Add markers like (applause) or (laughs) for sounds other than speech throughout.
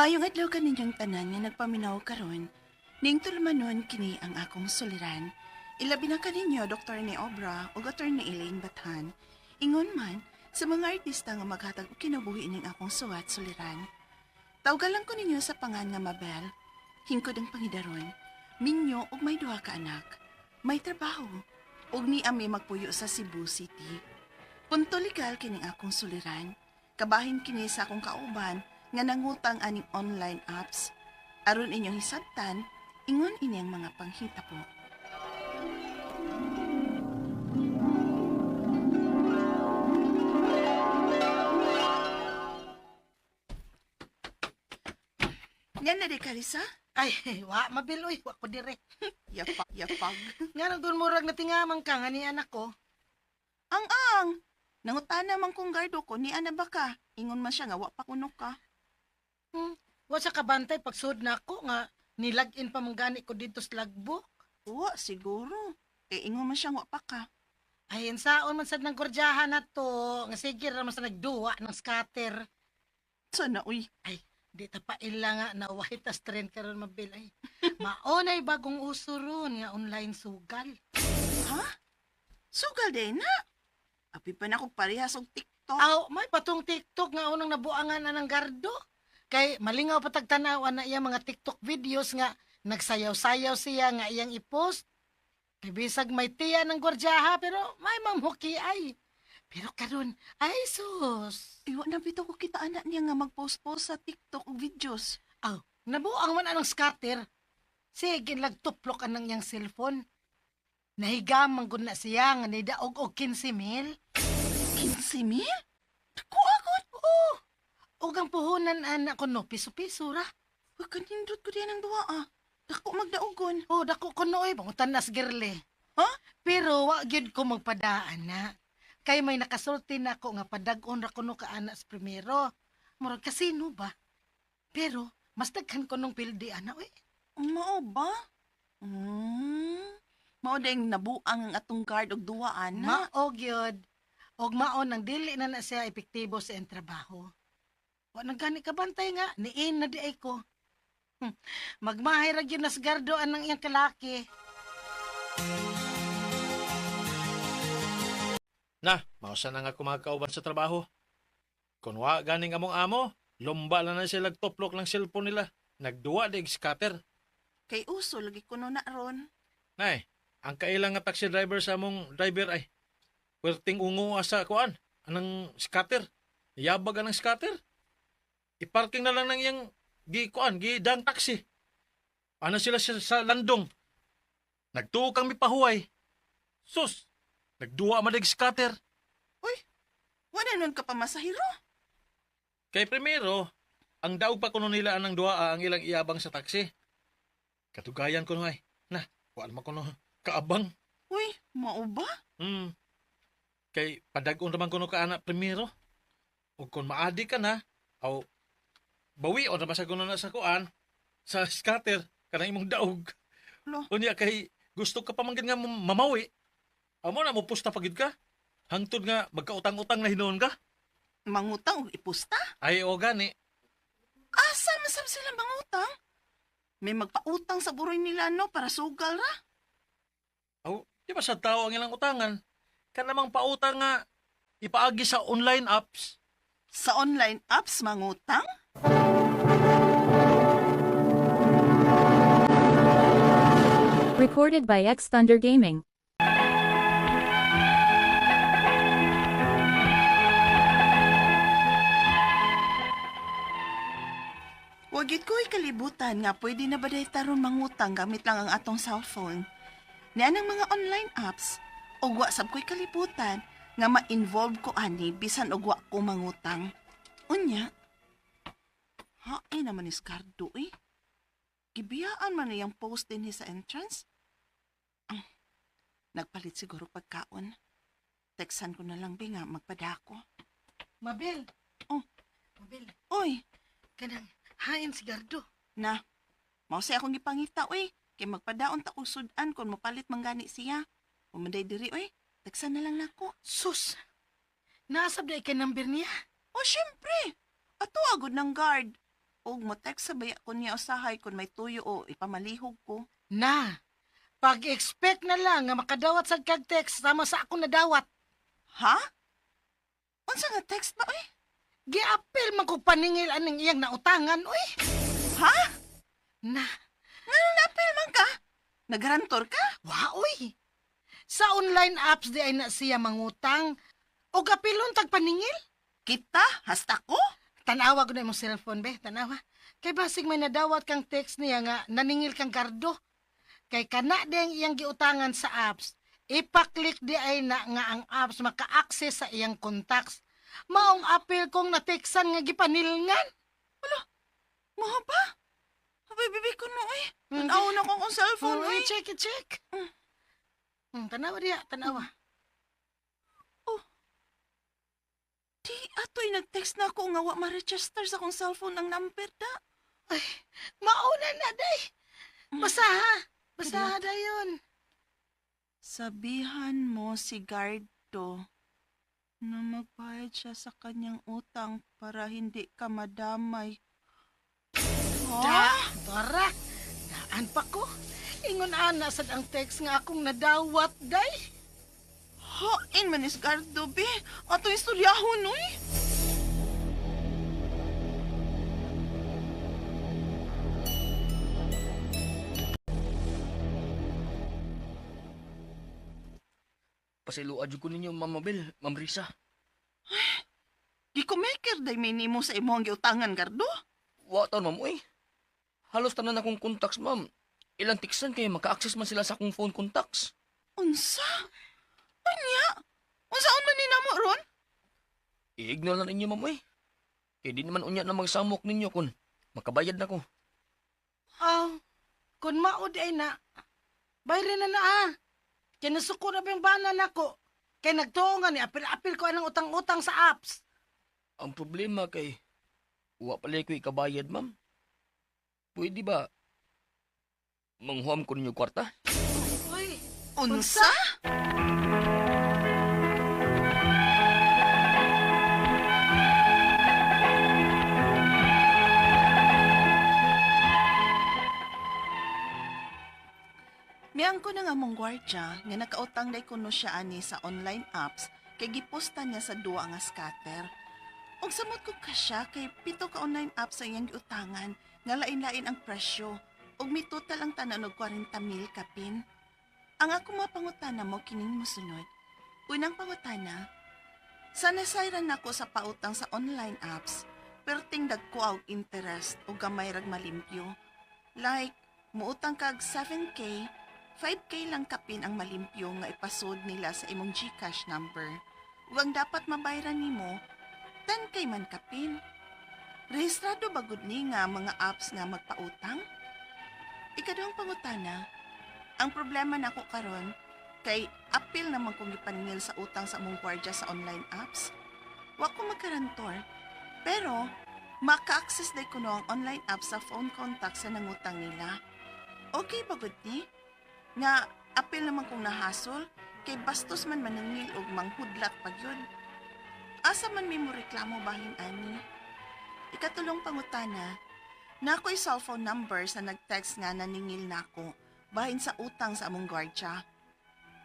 Mayong adlaw kaninyong tanan nga nagpaminaw karon, ning tulumanon kini ang akong suliran. Ilabi na kaninyo Dr. ni Obra o Dr. ni Elaine Bathan. Ingon man sa mga artista nga maghatag og kinabuhi ning akong suwat suliran. Tawgalan ko ninyo sa pangan nga Mabel. Hingkod ang pangidaron. Minyo og may duha ka anak. May trabaho. Og ni ami magpuyo sa Cebu City. Punto legal kining akong suliran. Kabahin kini sa akong kauban nga nangutang aning online apps. Aron inyong hisabtan, ingon ini ang mga panghita po. Yan na di Carissa? Ay, (laughs) wa, mabiloy, wa ko dire. (laughs) Yapag, yapag. (laughs) Nga nang doon murag na tingamang ka nga ni anak ko. Ang ang! Nangutana man kong gardo ko, ni ana ba ka? Ingon man siya nga, wa pa kuno ka. Hmm, wa sa kabantay pagsud na ako nga nilagin pa mong gani ko dito sa logbook. Wa, siguro. Eh, ingon man siya, wa pa ka. Ay, saon man sad ng gordyahan na to, nga sige raman sa nagduwa ng scatter. Sana, uy. Di ta pa ila nga na white as trend karon mabil ay. (laughs) Maonay bagong uso ron nga online sugal. Ha? Sugal din na. Api pa na kong parehas og TikTok. Aw, may patong TikTok nga unang nabuangan na ng gardo. Kay malingaw patagtanawan na iya mga TikTok videos nga nagsayaw-sayaw siya nga iyang i-post. Kay bisag may tiya ng gwardyaha pero may mamhuki ay. Pero karon ay sus. Iwa na bitaw ko kita anak niya nga mag-post-post sa TikTok videos. Aw, nabuang man anong scatter. Sige, lagtuplok anang iyang cellphone. Nahigamang gud na siya nga nidaog og 15 mil. 15 mil? Agad. Oo. Og ang puhunan anak ko no, piso-piso ra. Huwag kanindot ko diyan ang duwa ah. Dako magdaogon. Oh, dako ko nooy, pangutan nas girle. Ha? Pero wa gyud ko magpadaan na. Kay may nakasulti na ako nga padag-on ra kuno ka anak sa primero. Murag kasino ba? Pero mas daghan ko nung pildi ana oy. Mao ba? Hmm. Mao ding nabuang ang atong guard og duwa ana. Mao gyud. Og mao nang dili na na siya epektibo sa trabaho. Wa nang gani ka bantay nga niin na di ay ko. Hmm. Magmahay ra gyud nas gardo anang iyang kalaki. Na, mausa na nga kumakauban sa trabaho. Kung wa ganing among amo, lumba lang na sila toplok lang cellphone nila. Nagduwa dig scatter. Kay uso lagi kuno na ron. Nay, ang kailang nga taxi driver sa among driver ay perting ungo asa kuan, anang scatter. Yabag anang scatter. Iparking na lang nang yang gi kuan, gi dang taxi. Ano sila sa, sa landong. Nagtuo kang mipahuway. Sus, nagduwa man dig scatter. Wala nun ka pa masahiro. Kay primero, ang daog pa kuno nila anang duaa ang ilang iabang sa taxi. Katugayan ko ay, na, wala man kuno kaabang. Uy, mao ba? Hmm. Kay padag-on naman kuno ka anak primero. O kung maadi ka na, aw bawi o naman sa kuno na sa kuan, sa scatter, kanang imong daog. Lo. Unya kay gusto ka pa man gid nga mam- mamawi. Amo na mo pusta pagid ka. Hangtod nga magkautang-utang na hinoon ka. Mangutang og ipusta? Ay o gani. Asa masab sila mangutang? May magpautang sa buroy nila no para sugal ra. Aw, di ba sa tao ang ilang utangan? Ka namang pautang nga ipaagi sa online apps. Sa online apps mangutang? Recorded by X Thunder Gaming. Wagit ko'y kalibutan nga pwede na ba taron mangutang gamit lang ang atong cellphone. Niyan ang mga online apps. O sab ko'y kalibutan nga ma-involve ko ani bisan og wa ko mangutang. Unya. Hain naman ni Scardo eh. Gibiyaan man niyang post din sa entrance. Nagpalit siguro pagkaon. Teksan ko na lang nga magpadako. Mabil. Oh. Mabil. Oy, Kanang hain si gardo. Na, mao say akong gipangita oy. Kay magpadaon ta og sudan kon mapalit man gani siya. Umanday diri oy. Tagsan na lang nako. Sus. Nasab na kay number niya. O syempre. Ato agod ng guard. og mo text sa baya ko niya usahay kung may tuyo o ipamalihog ko. Na, pag-expect na lang nga makadawat sa kag text sama sa ako nadawat. Ha? Unsa nga text ba oy? Giapil man ko paningil aning iyang nautangan, uy. Ha? Na, Ngano napil man ka? Nagrantor ka? wa, uy. Sa online apps di ay na siya mangutang. O kapilon tag paningil. Kita? Hasta ko? Tanawa ko na imong cellphone, be. Tanawa. Kay basig may nadawat kang text niya nga naningil kang kardo. Kay kana ding iyang giutangan sa apps. Ipaklik di ay na nga ang apps maka-access sa iyang contacts. Maong apil kong nateksan nga gipanilngan. Mo ba? Abay, bibi ko no eh. Hmm, Tanaw na ko kong cellphone Oh, eh. check it, check. Mm. Hmm, tanawa diya, tanawa. Di ato'y nag-text na ako nga wa ma-register sa kong cellphone ang number da. Mauna na, day. Mm. Basta ha. Basta ha, dayon. Sabihan mo si Gardo na magbayad siya sa kanyang utang para hindi ka madamay. Da, tara. Daan pa ko. Ingon ana sad ang text nga akong nadawat, day. Hain man is Gardo, be. Ato istoryahon, uy. Pasiluad jud ko ninyo, Ma'am Mabel, Ma'am Risa. Di ko maker day may nimo sa imo ang giutangan, Gardo. Wa taon, Ma'am, uy. Halos tanan akong contacts, Ma'am. Ilang tiksan kay maka-access man sila sa akong phone contacts. Unsa? Anya? Unsaon man ni namo ron? I-ignore na ninyo, Ma'am, uy. Kaya di naman unya na magsamok ninyo kung makabayad na ko. Ah, kun maod ay na. Bayre na na ah. Kaya nasuko na ba yung bana na ko. Kaya nagtuungan ni apil-apil ko anang utang-utang sa apps. Ang problema kay wa pala ko ikabayad, Ma'am. Pwede ba manghuam ko ninyo kwarta? Uy, Unsa? Miyang ko na nga mong gwardya nga nakautang day kuno siya ani sa online apps kay giposta niya sa duwa nga scatter. Og samot ko ka siya kay pito ka online apps sa iyang giutangan nga lain-lain ang presyo ug may total ang tanan og 40 mil kapin. Ang ako mga pangutana mo kining mosunod. Unang pangutana, sa nasayran nako sa pautang sa online apps, pero tingdag ko og interest o gamay rag malimpyo. Like, muutang kag 7K, 5K lang kapin ang malimpyo nga ipasod nila sa imong GCash number. Ang dapat mabayaran nimo, 10K man kapin. Rehistrado ba gud ni nga mga apps nga magpautang? Ikaduhang pangutana, ang problema nako karon kay apil naman kong gipaningil sa utang sa among gwardya sa online apps. Wa ko magkarantor, pero maka-access day ko ang online apps sa phone contact sa nangutang nila. Okay ba gud ni? Nga apil naman kong nahasol kay bastos man maningil og manghudlat pag yun. Asa man may mo reklamo bahin ani? Ikatulong pangutana, na ako'y cellphone number sa nag-text nga naningil nako bahin sa utang sa among gwardya.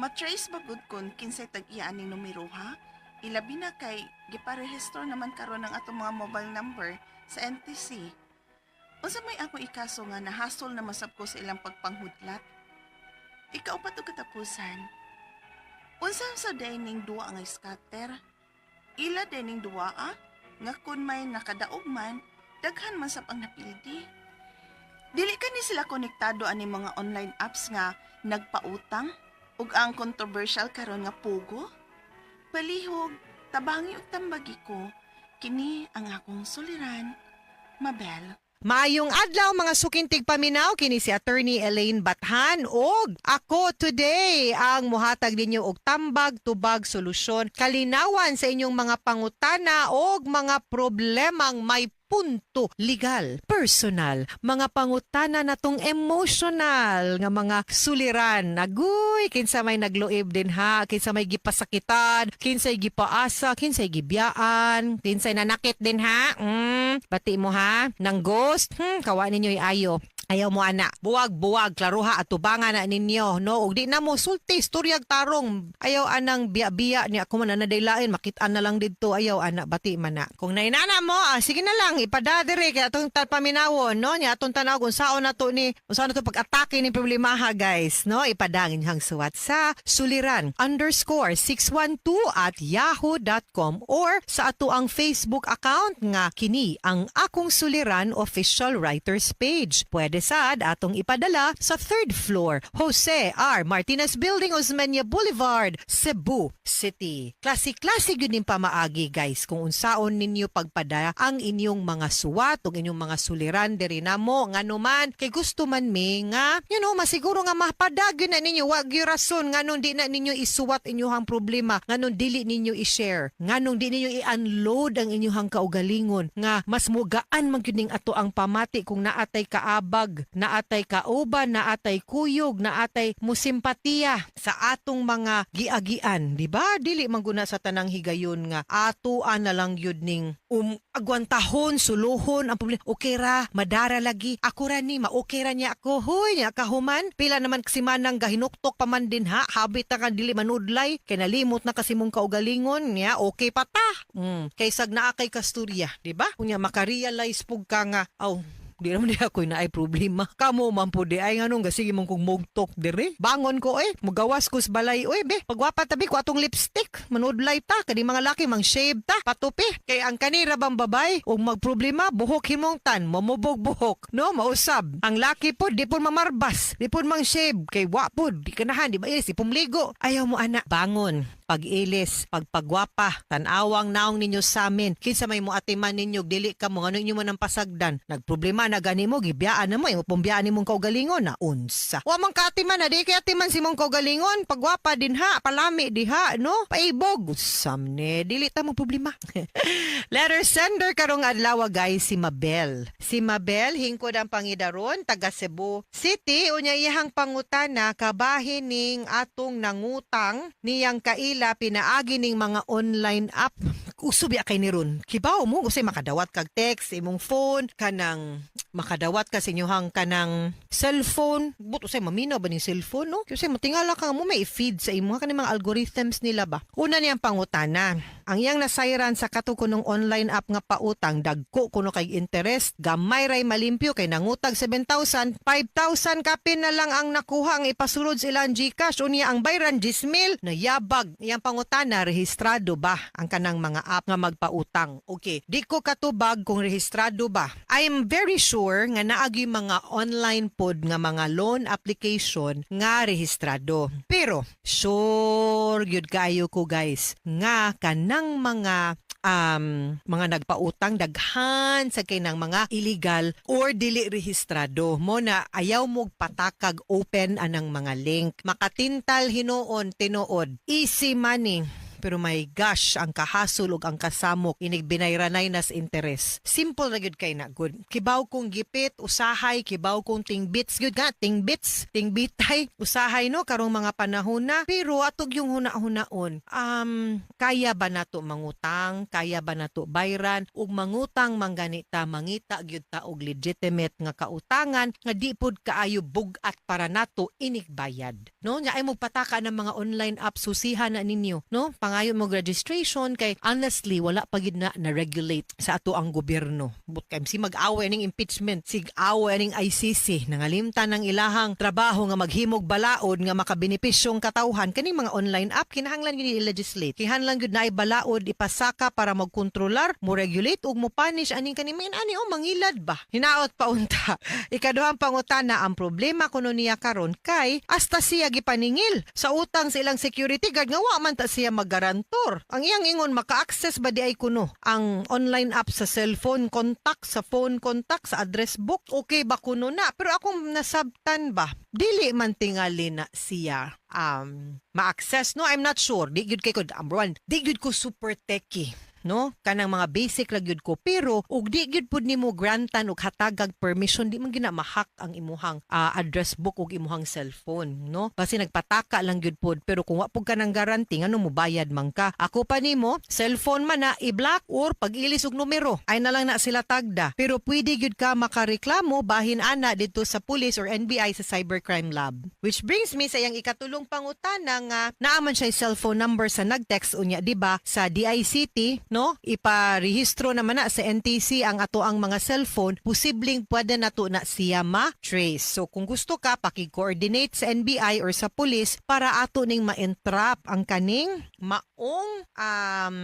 Matrace ba gud kun kinsay tag-iya aning numero ha? Ilabi na kay giparehistro naman karon ang atong mga mobile number sa NTC. Unsa may ako ikaso nga nahasol na masab ko sa ilang pagpanghudlat? Ikaw pa to katapusan. Unsa sa dining duwa nga scatter? Ila dining duwa ah? Nga kun may nakadaog man, daghan man sab ang napildi. Dili ka ni sila konektado ani mga online apps nga nagpautang ug ang controversial karon nga pugo. Palihog, tabangi ug tambagi ko, kini ang akong suliran. Mabel. Maayong adlaw mga sukintig paminaw kini si attorney Elaine Bathan. Og ako today ang muhatag ninyo og tambag tubag solusyon. Kalinawan sa inyong mga pangutana og mga problemang may punto legal, personal, mga pangutana natong emotional nga mga suliran. Agoy, kinsa may nagluib din ha, kinsa may gipasakitan, kinsay gipaasa, kinsay gibiyaan, kinsay nanakit din ha. Mm, bati mo ha, nang ghost, hmm, kawa ninyo ayo. Ayaw mo ana, buwag-buwag, klaruha at tubangan na ninyo, no? Ug di na mo sulti, storyag tarong. Ayaw anang biya-biya ni ako man na nadaylain, makitaan na lang dito, ayaw ana, bati man na. Kung nainana mo, ah, sige na lang, ipadadiri, kaya atong paminawon, no? Nya atong tanaw kung saan na to ni, kung saan na to pag-atake ni problema ha, guys, no? Ipadangin hang suwat sa suliran underscore 612 at yahoo.com or sa ato ang Facebook account nga kini ang akong suliran official writers page. Pwede sad atong ipadala sa third floor, Jose R. Martinez Building, Osmeña Boulevard, Cebu City. Klase-klase yun yung pamaagi guys kung unsaon ninyo pagpada ang inyong mga suwat ug inyong mga suliran diri namo ngano man kay gusto man mi nga you know masiguro nga mapadag na ninyo wag gyud rason nganong di na ninyo isuwat inyong problema nganong dili ninyo i-share nganong di ninyo i-unload ang inyong kaugalingon nga mas mugaan man gyud ato ang pamati kung naatay kaabag naatay kauban naatay kuyog naatay musimpatiya sa atong mga giagian. Di ba? Dili man guna sa tanang higayon nga atuan na lang yun ning um agwantahon suluhon ang problema okay ra madara lagi. Ako ra ni ma-okay ra niya ako. Hoy niya kahuman pila naman kasi manang gahinuktok pa man din ha? Habit na ka dili manudlay. Kay nalimot na kasi mong kaugalingon niya okay pa ta. Mm. kay sag naa kay kasturya di ba? Kunya makarealize pug ka nga aw Di naman di ako na ay problema. Kamo man po di ay nganong gasige mong kung mugtok dire. Bangon ko eh, mugawas ko sa balay. Uy be, pagwapa tabi ko atong lipstick. Manudlay ta, kani mga laki mang shave ta, patupi. Kay ang kanira bang babay, ug magproblema, buhok himongtan, mamubog buhok. No, mausab. Ang laki po, di po mamarbas, di po mang shave. Kay wapod, di kanahan, di ba di pumligo. Ayaw mo anak, bangon pag-ilis, pagpagwapa, tanawang naong ninyo sa amin. Kinsa may mo atiman ninyo, dili ka mo, ano inyo man ang pasagdan. Nagproblema na gani mo, gibiyaan na mo, imo pumbiyaan nimong kaugalingon na unsa. Wa man ka atiman na, di kay atiman si mong kaugalingon, pagwapa din ha, palami di ha, no? Paibog. Samne, dili ta mo problema. (laughs) Letter sender karong adlaw guys si Mabel. Si Mabel hingkod ang pangidaron taga Cebu City unya iyahang pangutana kabahin ning atong nangutang niyang kaila pinaagi ning mga online app usubi kay ni ron. Kibaw mo kasi makadawat kag text imong phone kanang makadawat ka sa kanang cellphone. Buto say maminaw ba ni cellphone no? Kasi matingala ka mo may feed sa imo kanang mga algorithms nila ba. Una niyang pangutana. Ang iyang nasayran sa katukunong online app nga pautang dagko kuno kay interest gamay ray malimpyo kay nangutag 7,000 5,000 kapin na lang ang nakuha ang ipasulod sa ilang GCash unya ang bayran 10,000 na yabag iyang pangutana rehistrado ba ang kanang mga app nga magpautang. Okay di ko katubag kung rehistrado ba. I am very sure nga naagi mga online pod nga mga loan application nga rehistrado. Pero sure gyud kayo ko guys nga kanang mga um, mga nagpautang daghan sa kay ng mga illegal or dili rehistrado. Mo na ayaw mo patakag open anang mga link. Makatintal hinuon tinuod easy money pero my gosh, ang kahasol ug ang kasamok inig binayranay nas interes. Simple na gyud kay na good. Kibaw kong gipit, usahay, kibaw kong tingbits gyud nga, tingbits, tingbitay, usahay no karong mga panahon na. Pero atog yung huna-hunaon, um, kaya ba nato mangutang, kaya ba nato bayran ug mangutang mangganita mangita gyud ta og legitimate nga kautangan nga di pud kaayo bugat para nato inigbayad. No, nya ay mo pataka ng mga online apps susihan na ninyo, no? Pangayo mo registration kay honestly wala pa gid na na-regulate sa ato ang gobyerno. But kay si mag-away ning impeachment, sig away ning ICC nangalimtan ng ilahang trabaho nga maghimog balaod nga makabenepisyong katawhan kaning mga online app kinahanglan gyud i-legislate. Kinahanglan gyud na balaod ipasaka para magkontrolar, mo regulate ug mo punish aning kaning mga ani o mangilad ba. Hinaot pa unta. (laughs) Ikaduhang pangutana ang problema kuno niya karon kay hasta siya gipaningil sa utang sa ilang security guard nga wa man ta siya magarantor. Ang iyang ingon maka-access ba di ay kuno? Ang online app sa cellphone contact sa phone contact sa address book okay ba kuno na? Pero akong nasabtan ba? Dili man tingali na siya um ma-access no? I'm not sure. Di gyud kay ko number one di gyud ko super techie no? Kanang mga basic ra gyud ko pero ug di gyud pud nimo grantan og hatagag permission di man gyud na mahak ang imuhang ah, address book ug imuhang cellphone, no? Basi nagpataka lang gyud pud pero kung wa pud ka nang guarantee ngano mo bayad man ka. Ako pa nimo cellphone man na i-block or pag-ilis og numero ay na lang na sila tagda. Pero pwede gyud ka makareklamo bahin ana dito sa police or NBI sa Cybercrime Lab. Which brings me sa iyang ikatulong pangutana nga naaman siya cellphone number sa nagtext unya di ba sa DICT no iparehistro naman na sa NTC ang ato ang mga cellphone posibleng pwede nato na siya ma-trace. So kung gusto ka paki-coordinate sa NBI or sa police para ato ning ma-entrap ang kaning maong um,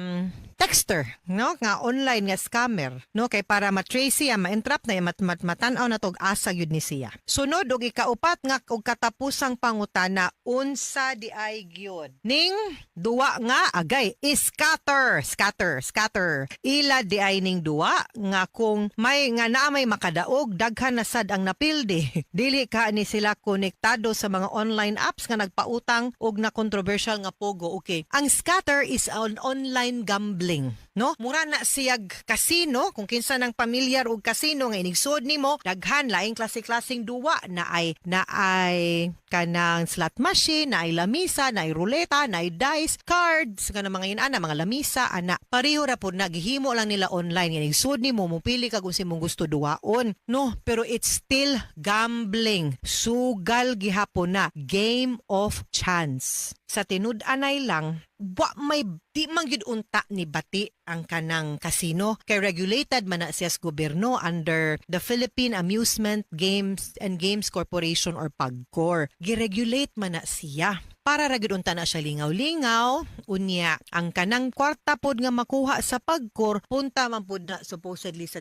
texter no? Nga online nga scammer no? Kay para ma-trace siya ma-entrap na mat, mat matan-aw na tog asa gyud ni siya. Sunod og ikaupat nga og katapusang pangutana unsa di ay gyud? Ning duwa nga agay scatter scatter scatter. Ila di ay ning duwa nga kung may nga na may makadaog daghan na sad ang napildi. (laughs) Dili ka ni sila konektado sa mga online apps nga nagpautang og na controversial nga pogo. Okay. Ang scatter is an online gambling Darling. No? Mura na siyag casino kung kinsa nang pamilyar og casino nga inigsod nimo daghan laing klase-klaseng duwa. Na ay na ay kanang slot machine na ay lamisa na ay ruleta na ay dice cards kana mga inana mga lamisa ana. Pareho ra pud naghihimo lang nila online nga inigsod nimo. Mupili ka kung simong gusto duwaon. No? Pero it's still gambling. Sugal gihapon na. Game of chance. Sa tinud-anay lang wa may di man gyud unta ni bati ang kanang casino kay regulated man na siya gobyerno under the Philippine Amusement Games and Games Corporation or PAGCOR giregulate man na siya. Para ra gyud unta na siya lingaw-lingaw unya ang kanang kwarta pod nga makuha sa PAGCOR punta man pod na supposedly sa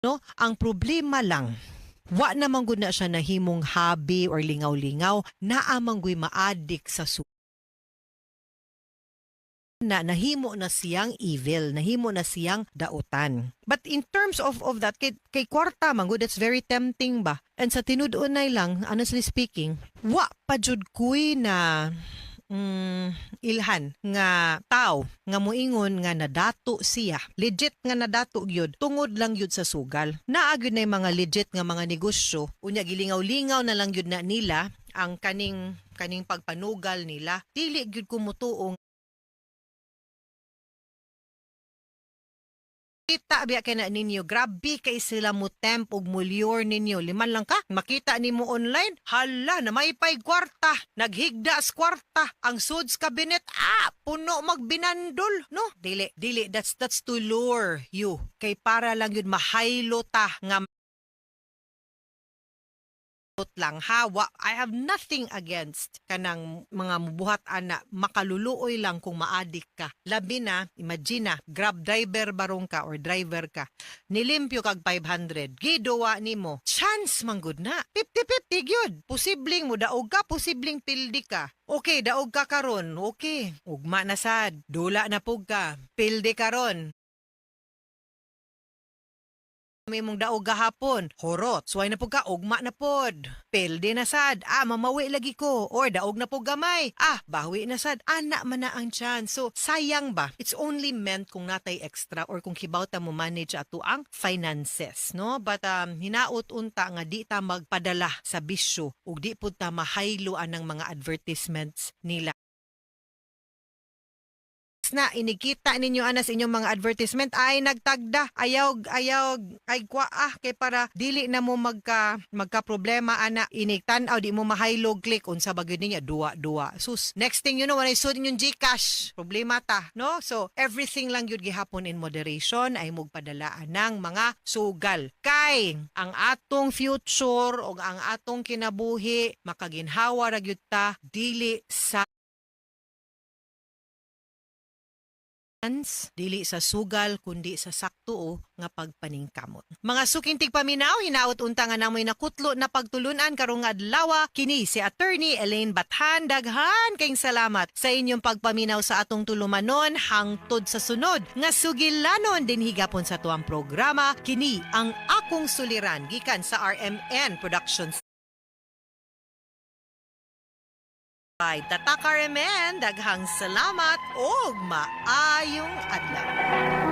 no ang problema lang wa naman gud na siya nahimong hobby or lingaw-lingaw naamang gud maadik sa su na nahimo na siyang evil, nahimo na siyang dautan. But in terms of of that, kay, kay kwarta man good, that's very tempting ba? And sa tinud-unay lang, honestly speaking, wa pa jud kuy na mm, ilhan nga tao nga moingon nga nadato siya. Legit nga nadato gyud tungod lang gyud sa sugal. Naa gyud na mga legit nga mga negosyo. Unya gilingaw-lingaw na lang gyud na nila ang kaning kaning pagpanugal nila. Dili gyud kumutuong Kita biya kay na ninyo, grabe kay sila mo temp og mulyur ninyo. Liman lang ka, makita nimo online, hala na may pay kwarta, naghigda as kwarta, ang suds cabinet, ah, puno magbinandol, no? Dili, dili, that's, that's to lure you. Kay para lang yun mahaylo ta nga lang hawa I have nothing against kanang mga mubuhat ana. Makaluluoy lang kung maadik ka. Labi na imagine na grab driver barong ka or driver ka. Nilimpyo kag 500 giduwa nimo chance man gud na. 50-50 gyud posibleng mo daog ka posibleng pildi ka. Okay daog ka karon. Okay ugma na sad. Dula na pug ka. Pildi karon may mong daog gahapon. Horot. Suway na po ka, ugma na pod. Pelde na sad. Ah, mamawi lagi ko. Or daog na po gamay. Ah, bawi na sad. Ana man na ang chance. So, sayang ba? It's only meant kung natay extra or kung hibaw ta mo manage ato ang finances, no? But um, hinaot unta nga di ta magpadala sa bisyo ug di pud ta mahayloan ng mga advertisements nila na inikita ninyo anas inyong mga advertisement. Ay nagtagda. Ayaw ayaw ay kwa ah kay para dili na mo magka magka problema ana iniktan-aw di mo mahaylog click. Unsa ba gyud niya? Duwa duwa sus next thing you know when I saw yung Gcash. Problema ta no? So everything lang gyud gihapon in moderation. Ay mogpadalaan ng mga sugal. Kay ang atong future o ang atong kinabuhi makaginhawa ra gyud ta dili sa dili sa sugal kundi sa sakto o nga pagpaningkamot. Mga sukintig paminaw hinaut unta nga namoy nakutlo na pagtulunan karong adlaw kini si attorney Elaine Bathan daghan kayong salamat sa inyong pagpaminaw sa atong tulumanon hangtod sa sunod nga sugilanon din higapon sa tuang programa kini ang akong suliran gikan sa RMN Productions Ay, Tata Carmen, daghang salamat o maayong adlaw.